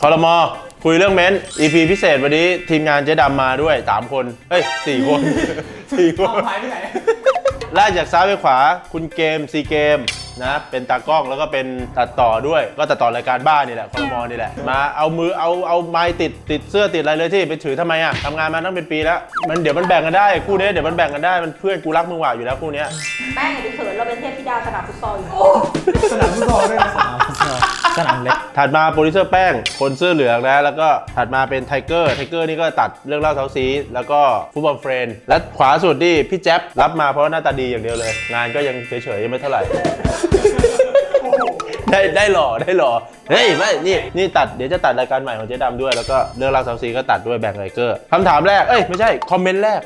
คอรมอคุยเรื่องเม้น EP พิเศษวันนี้ทีมงานเจ๊ดำมาด้วย 3 คน เฮ้ย 4 คน 4 คนหายไปไหนไล่จากซ้ายไปขวาคุณเกมซีเกมนะเป็นตากล้องแล้วก็เป็นตัดต่อด้วย ก็ตัดต่อรายการบ้านนี่แหละคอรมอนี่แหละ มาเอามือเอาเอาไม้ติดติดเสื้อติดอะไรเลยที่ไปถือทำไมอะทำงานมาตั้งเป็นปีแล้ว มันเดี๋ยวมันแบ่งกันได้คู่นี้เดี๋ยวมันแบ่งกันได้มันเพื่อนกูรักมึงหว่าอยู่แล้วคู่เนี้ยแป้งอย่าไปเขินเราเป็นเทพธิดาสนามฟุตซอลอยู่ สนามฟุตบอลด้วยนะ สนามเล็ก ถัดมาโปรดิวเซอร์แป้ง คนเสื้อเหลืองนะ แล้วก็ถัดมาเป็นไทเกอร์ ไทเกอร์นี่ก็ตัดเรื่องเล่าเท้าซีแล้วก็ฟุตบอลเฟรนด์และขวาสุดนี่พี่แจ๊บรับมาเพราะหน้าตาดีอย่างเดียวเลย งานก็ยังเฉยๆยังไม่เท่าไหร่ ได้ได้หล่อได้หล่อ เฮ้ยไม่ นี่นี่ตัดเดี๋ยวจะตัดรายการใหม่ของเจ๊ดำด้วย แล้วก็เรื่องเล่าเท้าซีก็ตัดด้วยแบ่งไทเกอร์คำถามแรก เอ้ยไม่ใช่ คอมเมนต์แรก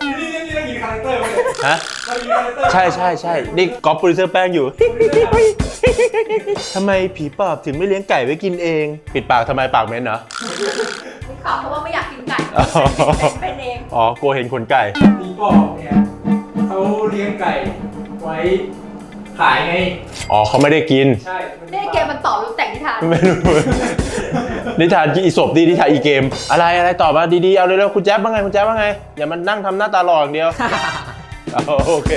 นี่นี่นี่ต้องยิงคาแรคเตอร์มาเลยฮะต้องยิงคาแรคเตอร์ใช่ใช่ใช่นี่ก๊อปโปรดิวเซอร์แป้งอยู่ ทำไมผีปอบถึงไม่เลี้ยงไก่ไว้กินเอง ปิดปากทำไมปากเหม็นเหรอไม่ข่าวเพราะว่าไม่อยากกินไก่อ๋อ เป็นเองอ๋อกลัวเห็นขนไก่ผีปอบเนี่ยเขาเลี้ยงไก่ไว้ขายไง อ๋อเขาไม่ได้กิน ใช่ นี่เกมมันตอบรูปแต่งนิทาน ไม่รู้ นิทานอีศพดีนิทานอีเกม อะไรอะไรตอบมาดีๆเอาเร็วๆคุณแจ๊บว่าไงคุณแจ๊บว่าไงอย่ามันนั่งทำหน้าตาหล่ออย่างเดียวเอาโอเค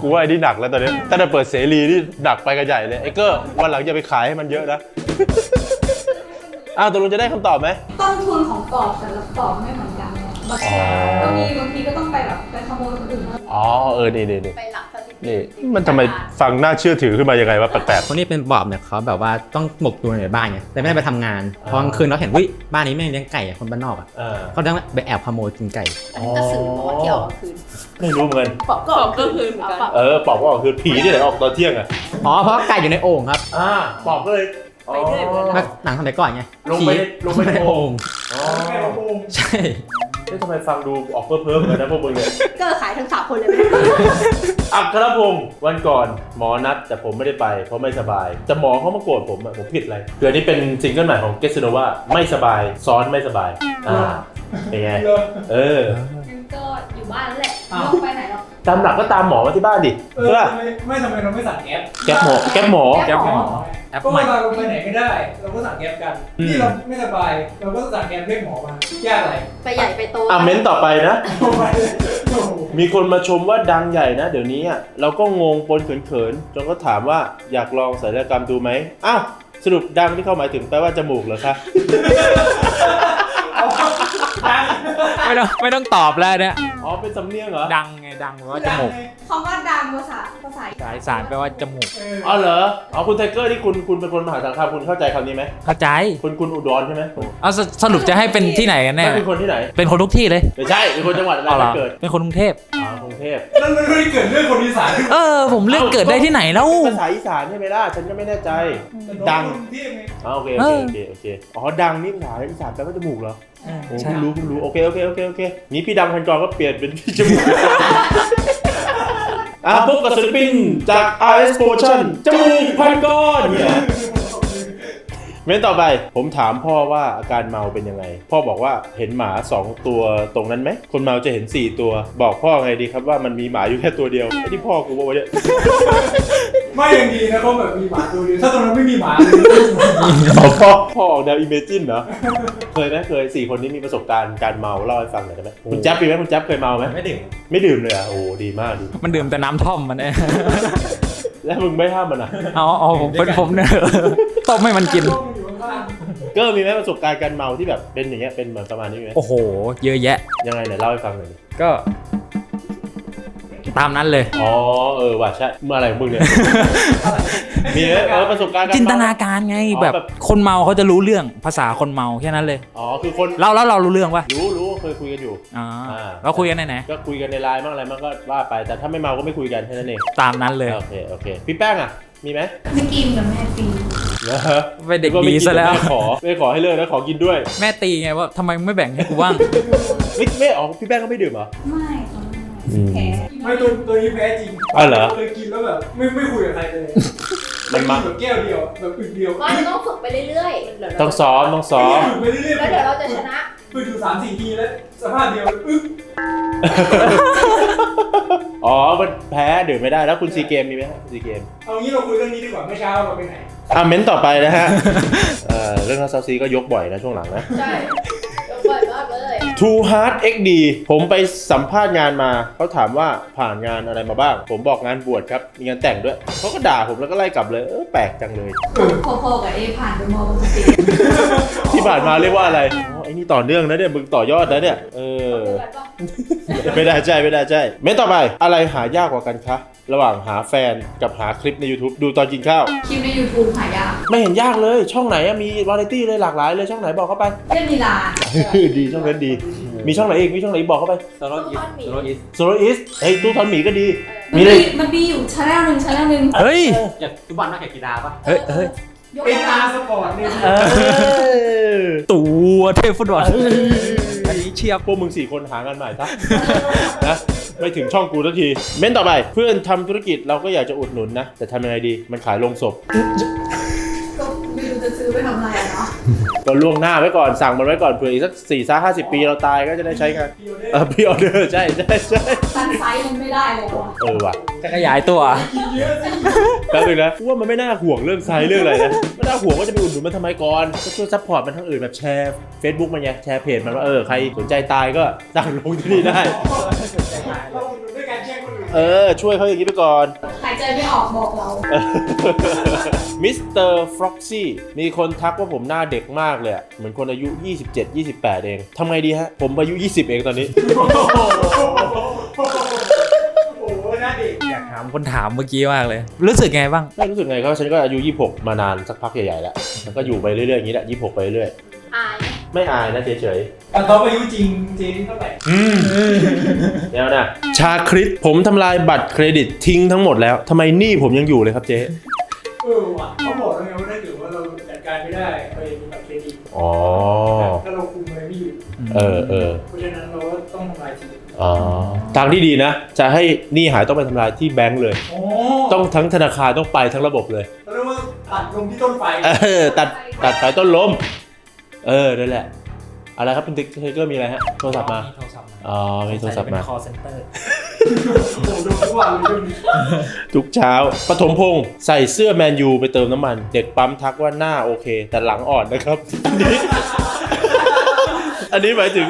กูว่าไอ้นี่หนักแล้วตอนนี้ถ้าจะเปิดเสรีนี่หนักไปกันใหญ่เลยไอ้เกอร์วันหลังจะไปขายให้มันเยอะนะอ้าวตกลงจะได้คำตอบไหม ต้นทุนของกรอบแต่ละกรอบไม่เหมือนกันไงบางอ๋อบางทีบางทีก็ต้องไปแบบไปขโมยคนอื่นมาอ๋อเออนี่นี่นี่ไปหลักสถิติ นี่มันทำไมฟังน่าเชื่อถือขึ้นมายังไงวะแปลกคนที่เป็นบอบเนี่ยเขาแบบว่าต้องหมกตัวในบ้านไงแต่ไม่ได้ไปทำงานพอกลางคืนเราเห็นวิบ้านนี้แม่งเลี้ยงไก่อะคนบ้านนอกอะๆเออเขาต้องไปแอบขโมยกินไก่ อันนี้กระสือบอกว่าเที่ยวกลางคืนไม่รู้เหมือนกันปอบก็กลางคืนเหมือนกัน เออปอบก็ออกคือผีที่ไหนออกตอนเที่ยงอะอ๋อเพราะไก่อยู่ในโอ่งครับอ่าปอบก็เลยไปเรื่อยเหมือนกันถ้าหนังสมัยก่อนไงลงไปผีลงไปในโอ่ง อ๋อแม่เราโกงใช่ เอ๊ะทำไมฟังดูออกเพ้อเพ้อๆเหมือนนะพวกมึงเนี่ยเกอร์ขายทั้งสามคนเลยไหมอัครพงศ์วันก่อนหมอนัดแต่ผมไม่ได้ไป เพราะไม่สบาย แต่หมอเขามาโกรธผมอะผมผิดอะไรคืออันนี้เป็นซิงเกิลใหม่ของเกสโนว่าไม่สบายซ้อนไม่สบายอ่าเป็นไงเลยเอองั้นก็ อยู่บ้านนั่นแหละอ้าวไม่ต้องไปไหนหรอกตามหลักก็ตามหมอมาที่บ้านดิเออเพื่อทำไมไม่ทำไมเราไม่สั่งแอปแก๊ปหมอแก๊ปหมอ แก๊ปหมอ แอปก็ใหม่เวลาเราไปไหนไม่ได้ เราก็สั่งแอปกันอืมที่เราไม่สบายเราก็สั่งแอปเรียกหมอมายากอะไรไปใหญ่ไปโตอะเม้นต่อไปนะ โอ้ยโอ้โหมีคนมาชมว่าดังใหญ่นะ เดี๋ยวนี้อะเราก็งงปนเขินๆจนก็ถามว่าอยากลองศัลยกรรมดูไหมอ้าวสรุปดังที่เขาหมายถึงแปลว่าจมูกเหรอคะ ไม่ต้องไม่ต้องตอบแล้วเนี่ย อ๋อ เป็นสำเนียงเหรอ ดังไง ดังแปลว่าจมูกคำว่าดังภาษาภาษาสายสารแปลว่าจมูกเอออ๋อเหรออ๋อคุณไทเกอร์ที่คุณคุณเป็นคนมหาสารคามคุณเข้าใจคำนี้ไหมเข้าใจ คุณคุณอุดรใช่ไหมคุณเอาสสรุปจะให้เป็นที่ไหนกันแน่แล้วเป็นคนที่ไหน เป็นคนทุกที่เลยไม่ใช่เป็นคนจังหวัดอะไรเอาเหรอบ้านเกิดเป็นคนกรุงเทพอ๋อกรุงเทพแล้วมันไม่ได้เกิดเรื่องคนอีสานเออ ผมเลือกเกิดได้ที่ไหนแล้ว ภาษาอีสานใช่ไหมล่ะฉันก็ไม่แน่ใจ ดังที่ไงอ๋อโอเคเอโออเคโอเคโอเคอ๋อดังนี่ภาษาอีสานแปลว่าจมูกเหรอโอ้ใช่เพิ่งรู้เพิ่งรู้โอเคโอเคโอเคโอเคงี้พี่ดำพันกรก็เปลี่ยนเป็นจมูกอะพบกับศิลปินจาก RS Potion จมูกพันก้อนเนี่ย เม้นต่อไป ผมถามพ่อว่าอาการเมาเป็นยังไง พ่อบอกว่าเห็นหมา 2 ตัวตรงนั้นไหม คนเมาจะเห็น 4 ตัว บอกพ่อไงดีครับว่ามันมีหมาอยู่แค่ตัวเดียวไอ้ที่พ่อกูบอกว่าเนี่ย ไม่ยังดีนะเขาแบบมีหมาตัวเดียวถ้าตรงนั้นไม่มีหมาเลยเอาพ่อพ่อออกแนวอิเมจินเหรอ เคยไหมเคยสี่คนนี้มีประสบการณ์การเมาเล่าให้ฟังหน่อยได้ไหมคุณแจ๊บมีไหมคุณแจ๊บเคยเมาไหมไม่ดื่มไม่ดื่มเลยอะโอ้ดีมากดีมันดื่มแต่น้ำท่อมมันเองแล้วมึงไม่ห้ามมันอะ เอาเอาผมเป็นผมเนี่ยต้มให้มันกินต้องอยู่ข้างเก็มีไหมประสบการณ์การเมาที่แบบเป็นอย่างเงี้ยเป็นเหมือนประมาณนี้ไหมโอ้โห เยอะแยะ ยังไงไหนเล่าให้ฟังหน่อยดิก็ ตามนั้นเลย อ๋อเออว่ะใช่เมื่ออะไรของมึงเนี่ย มีไหมเออประสบการณ์การจินตเมนาการไงอ๋อแบบแบบคนเมาเขาจะรู้เรื่องภาษาคนเมาแค่นั้นเลยอ๋อคือคนเราแล้วเรารู้เรื่องปะรู้รู้เคยคุยกันอยู่อ๋ออ่า เราคุยกันไหนไหนก็คุยกันในไลน์บ้างอะไรบ้างก็ว่าไปแต่ถ้าไม่เมาก็ไม่คุยกันแค่นั้นเองตามนั้นเลย โอเคโอเคพี่แป้งอะมีไหมไม่กินกับแม่ปี เหรอไปเด็กก็ไม่ดีกินซะแล้ว ไม่ขอไม่ขอให้เลิกนะขอกินด้วย แม่ตีไงว่าทำไมมึงไม่แบ่งให้กูบ้าง ไม่ไม่อ๋อพี่แป้งก็ไม่ดื่มเหรอ ไม่ค่ะอืมแพ้ไม่ตัวตัวนี้แพ้จริงอ๋อเหรอเคยกินแล้วแบบไม่ไม่คุยกับใครเลยมันมาแบบแก้วเดียวแบบอึกเดียวว่าจะต้องฝึกไปเรื่อยๆเดี๋ยวเราต้องซ้อมต้องซ้อมฝึกไปเรื่อยๆแล้วเดี๋ยวเราจะชนะฝึกอยู่สามสี่ทีแล้วสภาพเดียวอึ๊บอ๋อมันแพ้ดื่มไม่ได้แล้วคุณซีเกมมีไหมฮะซีเกมเอางี้เราคุยเรื่องนี้ดีกว่าเมื่อเช้าเราไปไหน อะเม้นต่อไปนะฮะเอ่อเรื่องรัสเซาซีก็ยกบ่อยนะช่วงหลังนะ ใช่ยกบ่อยมากเลย Too Hard XD ผมไปสัมภาษณ์งานมาเขาถามว่าผ่านงานอะไรมาบ้าง ผมบอกงานบวชครับ มีงานแต่งด้วย เขาก็ด่าผมแล้วก็ไล่กลับเลยเออแปลกจังเลย พอๆกับเอผ่านไปมอปกติ ที่ผ่านมาเรียกว่าอะไร อ๋ อไอ้นี่ต่อเนื่องนะเนี่ยมึงต่อยอดนะเนี่ยเออ ไม่ได้ใช่ไม่ได้ใช่เม้นต่อไปอะไรหายากกว่ากันคะระหว่างหาแฟนกับหาคลิปใน YouTube ดูตอนกินข้าวคลิปใน YouTube หายากไม่เห็นยากเลย ช่องไหนอะมีวาไรตี้เลยหลากหลายเลยช่องไหนบอกเข้าไป เล่นมีลาดีช่องนั้นดี มีช่องไหนอีกมีช่องไหนอีกบอกเข้าไปโซโลอิสโซโลอิสโซโลอิสเฮ้ยตู้ทอนหมีก็ดีมัมีนเลยมีมันมีอยู่ชาแนลหนึ่งชาแนลหนึ่งเฮ้ยอยากฟุตบอลมากแข่งกีฬาปะเฮ้ยเฮ้ยยกเป็นมาอาสปอร์ตเนี่ย เออตัวเทพฟุตบอลอันนี้เชียบพวกมึงสี่คนหางานใหม่ซะ นะไม่ถึงช่องกูสักที เม้นต่อไป เพื่อนทำธุรกิจเราก็อยากจะอุดหนุนนะ แต่ทำยังไงดีมันขายลงศพ ก็ไม่รู้จะซื้อไปทำอะไรอะเนาะ ก็ล่วงหน้าไว้ก่อนสั่งมันไว้ก่อนเผื่ออีกสักสี่สห้าสิบปีเราตายก็จะได้ใช้กันเออพี่ออเดอร์ใช่ใช่ใช่ตั้งไซส์มันไม่ได้แล้วอะเออว่ะจะขยายตัวแป๊บนึงนะกูว่ามันไม่น่าห่วงเรื่องไซส์เรื่องอะไรนะไม่น่าห่วงว่าจะไปอุดหนุนมันทำไมก่อนก็ช่วยซัพพอร์ตมันทั้งอื่นแบบแชร์ Facebook มันไงแชร์เพจมันว่าเออใครสนใจตายก็สั่งลงที่นี่ได้ เราด้วยการแช่งคนอื่นเออ ช่วยเขาอย่างนี้ไปก่อน หายใจไม่ออกบอกเรา มิสเตอร์ฟ็อกซี่มีคนทักว่าผมหน้าเด็กมากเลยอะเหมือนคนอายุ 27 28 เองทำไงดีฮะ ผมอายุ 20 เองตอนนี้ โอ้โหน่าเด็กอยากถามคนถามเมื่อกี้มากเลย รู้สึกไงบ้าง ไม่รู้สึกไงครับฉันก็อายุ 26 มานานสักพักใหญ่ๆแล้ว แล้วก็อยู่ไปเรื่อยๆอย่างนี้แหละ 26 ไปเรื่อย อาย ไหมๆไม่อายนะเฉยแต่ตอนอายุจริงเจนี่เท่าไหร่ๆเดี๋ยวนะ ชาคริสผมทำลายบัตรเครดิตทิ้งทั้งหมดแล้วทำไมหนี้ผมยังอยู่เลยครับเจ๊ เออว่ะเขาบอกแล้วไงว่าถ้าเกิดว่าเราจัดการไม่ได้ไปมีบัตรเครดิตอ๋อ ถ้าเราคุมอะไรไม่อยู่เออเออเพราะฉะนั้นเราก็ต้องทำลายทีมอ๋อทางที่ดีนะ จะให้หนี้หายต้องไปทำลายที่แบงก์เลย โอ้ต้องทั้งธนาคารต้องไปทั้งระบบเลย เขาเรียกว่าตัดลงที่ต้นไฟเออตัดตัดสายต้นลม เออนั่นแหละอะไรครับคุณติ๊กเกอร์มีอะไรฮะโทรศัพท์มาโทรศัพท์มาอ๋อมีโทรศัพท์มาคอเซ็นเตอร์โอ้โหดูทุกวันเลยเรื่องนี้ทุกเช้าปฐมพงศ์ใส่เสื้อแมนยูไปเติมน้ำมัน เด็กปั๊มทักว่าหน้าโอเค แต่หลังอ่อนนะครับอันนี้อันนี้หมายถึง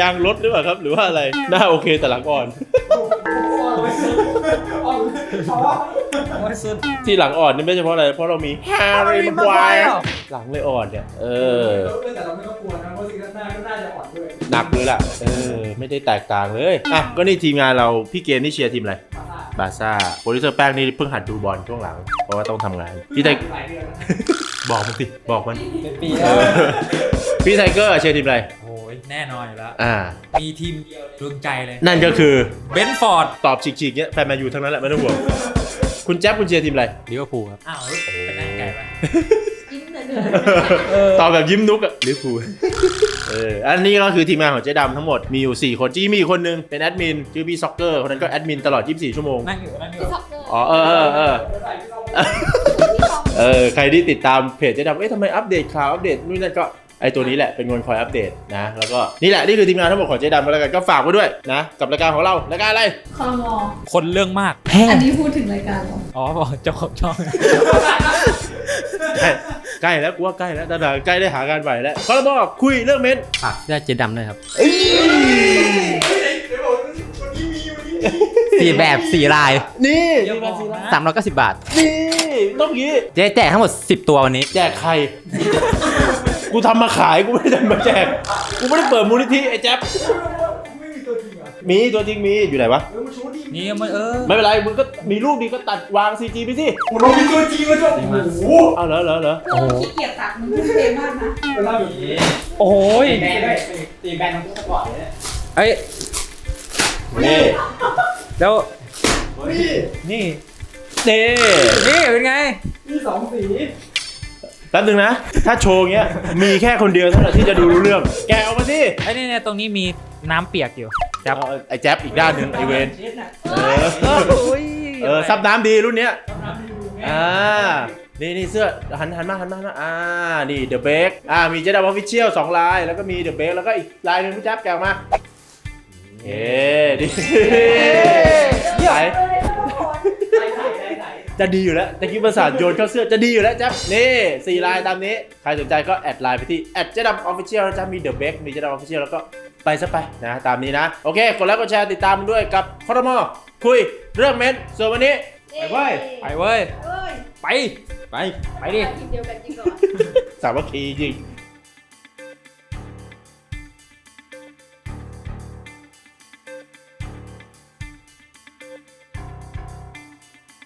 ยางรถหรือเปล่าครับ หรือว่าอะไรหน้าโอเคแต่หลังอ่อนเอาเอาว่า โอ้ยสุดที่หลังอ่อนนี่ไม่ใช่เพราะอะไร เพราะเรามีแฮร์รี่มาควายหลังเลยอ่อนเนี่ย เออ แต่เราไม่ต้องกลัวนะ เพราะซีซั่นหน้าก็น่าจะอ่อนด้วย หนักเลยล่ะ เออ ไม่ได้แตกต่างเลย อะ ก็นี่ทีมงานเรา พี่เกมนี่เชียร์ทีมอะไร บาร์ซ่า โปรดิวเซอร์แป้งนี่เพิ่งหัดดูบอลช่วงหลัง เพราะว่าต้องทำงาน พี่ไทหลายเดือนแล้วบอกมันสิ บอกมัน เป็นปีเออพี่ไทเกอร์เชียร์ทีมอะไรโอ้ย แน่นอนอยู่แล้ว อ่า มีทีมเดียวดวงใจเลย นั่นก็คือเบนฟอร์ด ตอบฉีกๆเนี้ยแฟนแมนยูทั้งนั้นแหละไม่ต้องห่วง คุณแจ๊บคุณเชียร์ทีมอะไร ลิเวอร์พูลครับ อ้าวเฮ้ยไปนั่งไกลไปยิ้มเหนื่อยตอบแบบยิ้มนุกอะลิเวอร์พูลเอออันนี้ก็คือทีมงานของเจ๊ดำทั้งหมดมีอยู่ 4 คนจี้มีอีกคนนึงเป็นแอดมินชื่อพี่ซ็อกเกอร์คนนั้นก็แอดมินตลอด 24 ชั่วโมง นั่งอยู่นั่งอยู่พี่ท็อปเกอร์อ๋อเออเออเออ พี่ท็อปเออใครที่ติดตามเพจเจ๊ดำเอ๊ะทำไมอัปเดตข่าวอัปเดตนู่นนั่นก็ ไอตัวนี้แหละเป็นคนคอยอัปเดตนะ แล้วก็นี่แหละนี่คือทีมงานทั้งหมดของเจ๊ดำก็แล้วกันก็ฝากไว้ด้วยนะ กับรายการของเรารายการอะไรคอรมอคนเรื่องมาก อันนี้พูดถึงรายการเหรออ๋อบอกเจ้าของช่อง ใกล้ใกล้แล้วกูว่าใกล้แล้วดาใกล้ได้หางานใหม่แล้วเขาบอกคุยเรื่องเม้นฝากเสื้อเจดำด้วยครับเอ้ยเดี๋ยวบอกวันนี้มีวันนี้มีสี่แบบสี่ลายนี่เดี๋ยวนี่บมาอกสินะละสามร้อยเก้าสิบบาท นี่ต้องงี้เจ๊แจกทั้งหมด 10 ตัววันนี้ แจกใคร กูทำมาขายกูไม่ได้ทำมาแจกกูไม่ได้เปิดมูลนิธิไอ้แจ๊บไม่มีตัวจริงเหรอมีตัวจริงมีอยู่ไหนวะเออมาโชว์ดินี่มันเออ ไม่เป็นไรมึงก็มีรูปดีก็ตัดวางซีจีไปสิโอ้เรามีตัวจริงแล้วจ้ะโอ้โหเอาเหรอเหรอเหรอเออขี้เกียจตัดมันทุ่มเทมากนะ เวลาแบบนี้โอ้ยตีแบนด้วยตีแบนของพวกสปอร์ตเนี่ยเอ้ยนี่แล้วนี่นี่นี่นี่เป็นไงมีสองสี แป๊บนึงนะ ถ้าโชว์เงี้ย มีแค่คนเดียวเท่านั้นที่จะดูรู้เรื่อง แกะออกมาสิไอ้นี่เนี่ยตรงนี้มีน้ำเปียกอยู่จับเอาไอ้แจ๊บอีกด้านหนึ่งไอ้เวนเช็ดน่ะเออโอ้ยเออซับน้ำดีรุ่นเนี้ยน้ำที่ดูไงอ่านี่นี่เสื้อหันหันมาหันมาหันมาอ่า นี่เดอะเบกอ่า มีเจดับออฟฟิเชียลสองลาย แล้วก็มีเดอะเบกแล้วก็อีกลายหนึ่งพี่แจ๊บแกะออกมาเย้ดีใส่ใส่ใส่ใส่ใส่ จะดีอยู่แล้วตะกี้ประสาทโยนเข้าเสื้อจะดีอยู่แล้วแจ๊บนี่สี่ลายตามนี้ ใครสนใจก็แอดไลน์ไปที่แอดเจดัมออฟฟิเชียลนะจ๊ะมีเดอะเบกมีเจดัมออฟฟิเชียลแล้วก็ไปซะไปนะตามนี้นะ โอเค กดไลค์กดแชร์ติดตามด้วยกับคอรมอคุยเรื่องเม้นท์ส่วนวันนี้ ไปเว้ย ไปเว้ย เอ้ยไปไป ไป ไปดิ ทีมเดียวกันจริงเหรอ สามัคคีจริง